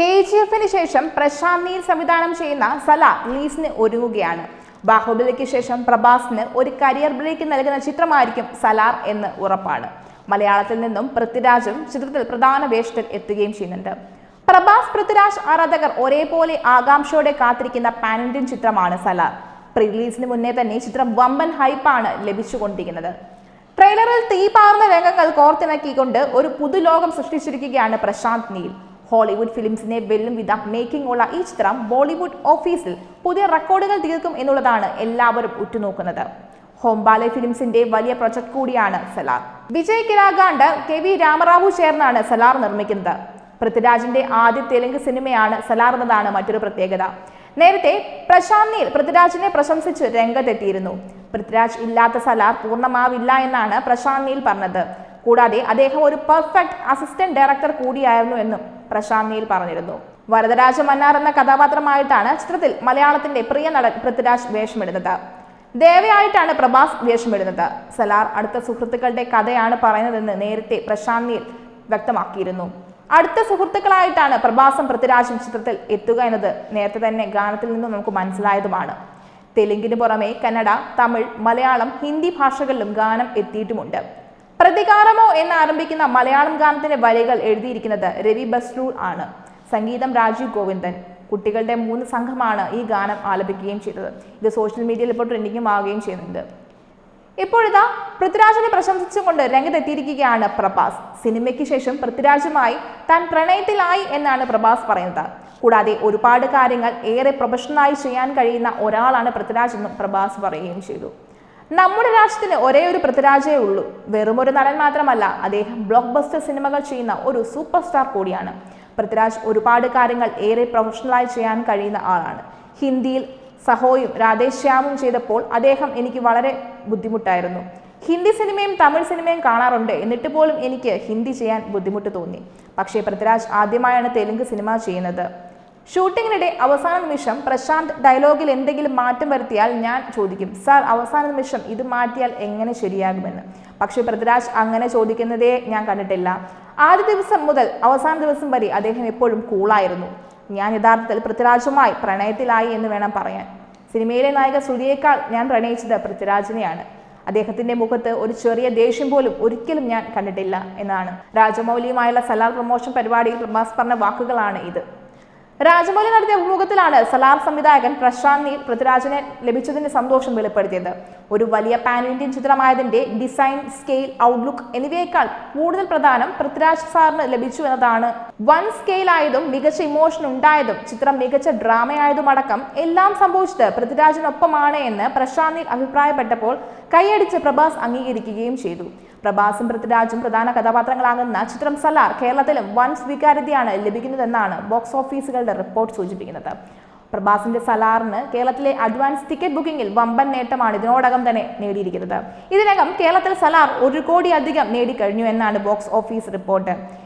K G എഫിന് ശേഷം Prashant Neil സംവിധാനം ചെയ്യുന്ന സല റിലീസിന് ഒരുങ്ങുകയാണ്. ബാഹുബലിക്ക് ശേഷം പ്രഭാസിന് ഒരു കരിയർ ബ്രേക്ക് നൽകുന്ന ചിത്രമായിരിക്കും സലാർ എന്ന് ഉറപ്പാണ്. മലയാളത്തിൽ നിന്നും പൃഥ്വിരാജും ചിത്രത്തിൽ പ്രധാന വേഷത്തിൽ എത്തുകയും ചെയ്യുന്നുണ്ട്. പ്രഭാസ് പൃഥ്വിരാജ് ആരാധകർ ഒരേപോലെ ആകാംക്ഷയോടെ കാത്തിരിക്കുന്ന ഇന്ത്യൻ ചിത്രമാണ് സലാർ. പ്രീ റിലീസിന് മുന്നേ തന്നെ ചിത്രം വമ്പൻ ഹൈപ്പാണ് ലഭിച്ചുകൊണ്ടിരിക്കുന്നത്. ട്രെയിലറിൽ തീ പാർന്ന രംഗങ്ങൾ കോർത്തിണക്കിക്കൊണ്ട് ഒരു പുതുലോകം സൃഷ്ടിച്ചിരിക്കുകയാണ് പ്രശാന്ത് നീൽ. ഹോളിവുഡ് ഫിലിംസിനെ വെല്ലും വിധം മേക്കിംഗ് ഉള്ള ഈ ചിത്രം ബോളിവുഡ് ഓഫീസിൽ പുതിയ റെക്കോർഡുകൾ തീർക്കും എന്നുള്ളതാണ് എല്ലാവരും ഉറ്റുനോക്കുന്നത്. ഹോംബാലെ ഫിലിംസിന്റെ വലിയ പ്രൊജക്ട് കൂടിയാണ് സലാർ. വിജയ് കിരാഗാണ്ട് കെ വി രാമറാവു ചേർന്നാണ് സലാർ നിർമ്മിക്കുന്നത്. പൃഥ്വിരാജിന്റെ ആദ്യ തെലുങ്ക് സിനിമയാണ് സലാർ എന്നതാണ് മറ്റൊരു പ്രത്യേകത. നേരത്തെ പ്രശാന്ത് നീൽ പൃഥ്വിരാജിനെ പ്രശംസിച്ച് രംഗത്തെത്തിയിരുന്നു. പൃഥ്വിരാജ് ഇല്ലാത്ത സലാർ പൂർണമാവില്ല എന്നാണ് പ്രശാന്ത് നീൽ പറഞ്ഞത്. കൂടാതെ അദ്ദേഹം ഒരു പെർഫെക്റ്റ് അസിസ്റ്റന്റ് ഡയറക്ടർ കൂടിയായിരുന്നു എന്നും പ്രശാന്ത് നീൽ പറഞ്ഞിരുന്നു. വരദരാജ മന്നാർ എന്ന കഥാപാത്രമായിട്ടാണ് ചിത്രത്തിൽ മലയാളത്തിന്റെ പ്രിയ നടൻ പൃഥ്വിരാജ് വേഷമിടുന്നത്. ദേവയായിട്ടാണ് പ്രഭാസ് വേഷമിടുന്നത്. സലാർ അടുത്ത സുഹൃത്തുക്കളുടെ കഥയാണ് പറയുന്നതെന്ന് നേരത്തെ പ്രശാന്ത് നീൽ വ്യക്തമാക്കിയിരുന്നു. അടുത്ത സുഹൃത്തുക്കളായിട്ടാണ് പ്രഭാസം പൃഥ്വിരാജും ചിത്രത്തിൽ എത്തുക എന്നത് നേരത്തെ തന്നെ ഗാനത്തിൽ നിന്നും നമുക്ക് മനസ്സിലായതുമാണ്. തെലുങ്കിന് പുറമെ കന്നഡ തമിഴ് മലയാളം ഹിന്ദി ഭാഷകളിലും ഗാനം എത്തിയിട്ടുമുണ്ട്. പ്രതികാരമോ എന്ന് ആരംഭിക്കുന്ന മലയാളം ഗാനത്തിന്റെ വരികൾ എഴുതിയിരിക്കുന്നത് രവി ബസ്രൂർ ആണ്. സംഗീതം രാജീവ് ഗോവിന്ദൻ. കുട്ടികളുടെ മൂന്ന് സംഘമാണ് ഈ ഗാനം ആലപിക്കുകയും ചെയ്തത്. ഇത് സോഷ്യൽ മീഡിയയിൽ ഇപ്പോൾ ട്രെൻഡിങ്ങും ആവുകയും ചെയ്യുന്നുണ്ട്. ഇപ്പോഴിതാ പൃഥ്വിരാജിനെ പ്രശംസിച്ചുകൊണ്ട് രംഗത്തെത്തിയിരിക്കുകയാണ് പ്രഭാസ്. സിനിമയ്ക്ക് ശേഷം പൃഥ്വിരാജുമായി താൻ പ്രണയത്തിലായി എന്നാണ് പ്രഭാസ് പറയുന്നത്. കൂടാതെ ഒരുപാട് കാര്യങ്ങൾ ഏറെ പ്രൊഫഷണലായി ചെയ്യാൻ കഴിയുന്ന ഒരാളാണ് പൃഥ്വിരാജ് എന്നും പ്രഭാസ് പറയുകയും ചെയ്തു. നമ്മുടെ രാജ്യത്തിന് ഒരേ ഒരു പൃഥ്വിരാജേ ഉള്ളൂ. ഒരു നടൻ മാത്രമല്ല അദ്ദേഹം ബ്ലോക്ക് ബസ്റ്റർ സിനിമകൾ ചെയ്യുന്ന ഒരു സൂപ്പർ സ്റ്റാർ കൂടിയാണ്. പൃഥ്വിരാജ് ഒരുപാട് കാര്യങ്ങൾ ഏറെ പ്രൊഫഷണലായി ചെയ്യാൻ കഴിയുന്ന ആളാണ്. ഹിന്ദിയിൽ സഹോയും രാധേശ്യാമും ചെയ്തപ്പോൾ അദ്ദേഹം എനിക്ക് വളരെ ബുദ്ധിമുട്ടായിരുന്നു. ഹിന്ദി സിനിമയും തമിഴ് സിനിമയും കാണാറുണ്ട് എന്നിട്ട് പോലും എനിക്ക് ഹിന്ദി ചെയ്യാൻ ബുദ്ധിമുട്ട് തോന്നി. പക്ഷേ പൃഥ്വിരാജ് ആദ്യമായാണ് തെലുങ്ക് സിനിമ ചെയ്യുന്നത്. ഷൂട്ടിങ്ങിനിടെ അവസാന നിമിഷം പ്രശാന്ത് ഡയലോഗിൽ എന്തെങ്കിലും മാറ്റം വരുത്തിയാൽ ഞാൻ ചോദിക്കും സാർ അവസാന നിമിഷം ഇത് മാറ്റിയാൽ എങ്ങനെ ശരിയാകുമെന്ന്? പക്ഷേ പൃഥ്വിരാജ് അങ്ങനെ ചോദിക്കുന്നതേ ഞാൻ കണ്ടിട്ടില്ല. ആദ്യ ദിവസം മുതൽ അവസാന ദിവസം വരെ അദ്ദേഹം എപ്പോഴും കൂളായിരുന്നു. ഞാൻ യഥാർത്ഥത്തിൽ പൃഥ്വിരാജുമായി പ്രണയത്തിലായി എന്ന് വേണം പറയാൻ. സിനിമയിലെ നായിക ശ്രുതിയേക്കാൾ ഞാൻ പ്രണയിച്ചത് പൃഥ്വിരാജിനെയാണ്. അദ്ദേഹത്തിന്റെ മുഖത്ത് ഒരു ചെറിയ ദേഷ്യം പോലും ഒരിക്കലും ഞാൻ കണ്ടിട്ടില്ല എന്നാണ്. രാജമൗലിയുമായുള്ള സലാർ പ്രമോഷൻ പരിപാടിയിൽ പ്രഭാസ് പറഞ്ഞ വാക്കുകളാണ് ഇത്. രാജമൗലി നടത്തിയ അഭിമുഖത്തിലാണ് സലാർ സംവിധായകൻ പ്രശാന്ത് നീൽ പൃഥ്വിരാജിനെ ലഭിച്ചതിന്റെ സന്തോഷം വെളിപ്പെടുത്തിയത്. ഒരു വലിയ പാൻ ഇന്ത്യൻ ചിത്രമായതിന്റെ ഡിസൈൻ സ്കെയിൽ ഔട്ട്ലുക്ക് എന്നിവയേക്കാൾ കൂടുതൽ പ്രധാനം പൃഥ്വിരാജ് സാറിന് ലഭിച്ചു എന്നതാണ്. വൺ സ്കെയിൽ ആയതും മികച്ച ഇമോഷൻ ഉണ്ടായതും ചിത്രം മികച്ച ഡ്രാമയായതും അടക്കം എല്ലാം സംഭവിച്ചത് പൃഥ്വിരാജിനൊപ്പമാണ് എന്ന് പ്രശാന്ത് നീൽ അഭിപ്രായപ്പെട്ടപ്പോൾ കൈയടിച്ച് പ്രഭാസ് അംഗീകരിക്കുകയും ചെയ്തു. പ്രഭാസും പൃഥ്വിരാജും പ്രധാന കഥാപാത്രങ്ങളാകുന്ന ചിത്രം സലാർ കേരളത്തിലും വൻ സ്വീകാര്യതയാണ് ലഭിക്കുന്നതെന്നാണ് ബോക്സ് ഓഫീസുകളുടെ റിപ്പോർട്ട് സൂചിപ്പിക്കുന്നത്. പ്രഭാസിന്റെ സലാറിന് കേരളത്തിലെ അഡ്വാൻസ് ടിക്കറ്റ് ബുക്കിംഗിൽ വമ്പൻ നേട്ടമാണ് ഇതിനോടകം തന്നെ നേടിയിരിക്കുന്നത്. ഇതിനകം കേരളത്തിൽ സലാർ ഒരു കോടി അധികം നേടിക്കഴിഞ്ഞു എന്നാണ് ബോക്സ് ഓഫീസ് റിപ്പോർട്ട്